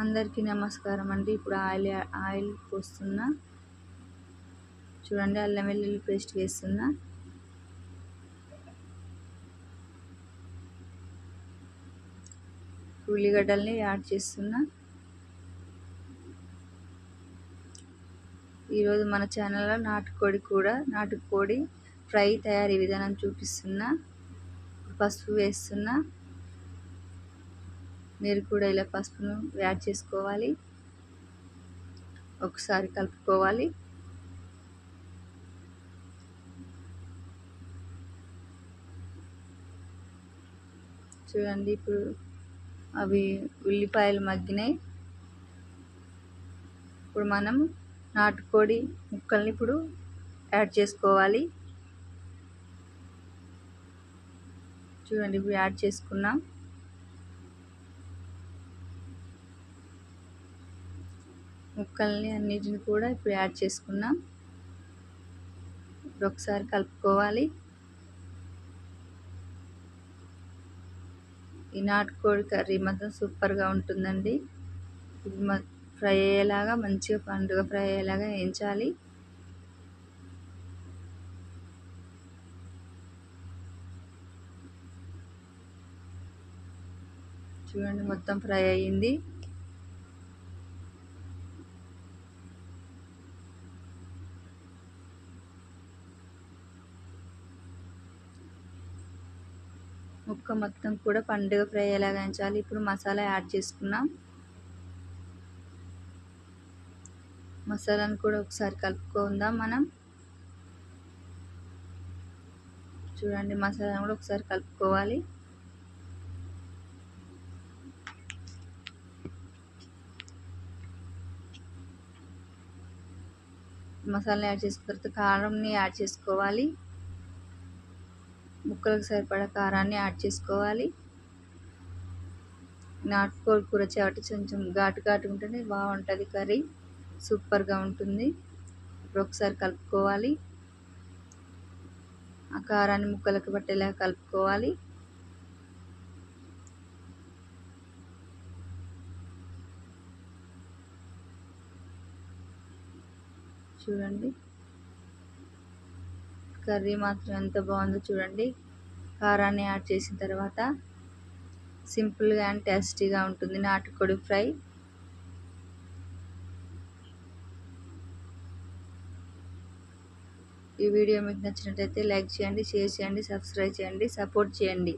అందరికీ నమస్కారం అండి. ఇప్పుడు ఆయిల్ ఆయిల్ పోస్తున్నా. చూడండి అల్లం వెల్లుల్లి పేస్ట్ వేస్తున్నా. ఉల్లిగడ్డల్ని యాడ్ చేస్తున్నా. ఈరోజు మన ఛానల్లో నాటుకోడి కూడా నాటుకోడి ఫ్రై తయారీ విధానం చూపిస్తున్నా. పసుపు వేస్తున్నా. మీరు కూడా ఇలా పసుపును యాడ్ చేసుకోవాలి. ఒకసారి కలుపుకోవాలి. చూడండి ఇప్పుడు అవి ఉల్లిపాయలు మగ్గినాయి. ఇప్పుడు మనం నాటుకోడి ముక్కల్ని ఇప్పుడు యాడ్ చేసుకోవాలి. చూడండి ఇప్పుడు యాడ్ చేసుకున్నాం. ముక్కల్ని అన్నిటిని కూడా ఇప్పుడు యాడ్ చేసుకున్నాం. ఇప్పుడు ఒకసారి కలుపుకోవాలి. ఈ నాటుకోడి కర్రీ మాత్రం సూపర్గా ఉంటుందండి. ఇది ఫ్రై అయ్యేలాగా మంచిగా పండుగ ఫ్రై అయ్యేలాగా వేయించాలి. చూడండి మొత్తం ఫ్రై అయ్యింది. ముక్క మొత్తం కూడా పండుగ ఫ్రై ఎలా పెంచాలి ఇప్పుడు మసాలా యాడ్ చేసుకున్నాం. మసాలాను కూడా ఒకసారి కలుపుకుందాం మనం. చూడండి మసాలాను కూడా ఒకసారి కలుపుకోవాలి. మసాలా యాడ్ చేసుకున్న తర్వాత కారంని యాడ్ చేసుకోవాలి. ముక్కలకు సరిపడా కారాన్ని యాడ్ చేసుకోవాలి. నాటుకోడి కూర చాటు కొంచెం ఘాటు ఘాటు ఉంటేనే బాగుంటుంది కర్రీ. సూపర్గా ఉంటుంది. ఇప్పుడు ఒకసారి కలుపుకోవాలి. ఆ కారాన్ని ముక్కలకు పట్టేలా కలుపుకోవాలి. చూడండి. కర్రీ మాత్రం ఎంత బాగుందో చూడండి. కారాన్ని యాడ్ చేసిన తర్వాత సింపుల్గా అండ్ టేస్టీగా ఉంటుంది నాటుకోడి ఫ్రై. ఈ వీడియో మీకు నచ్చినట్టయితే లైక్ చేయండి షేర్ చేయండి సబ్స్క్రైబ్ చేయండి సపోర్ట్ చేయండి.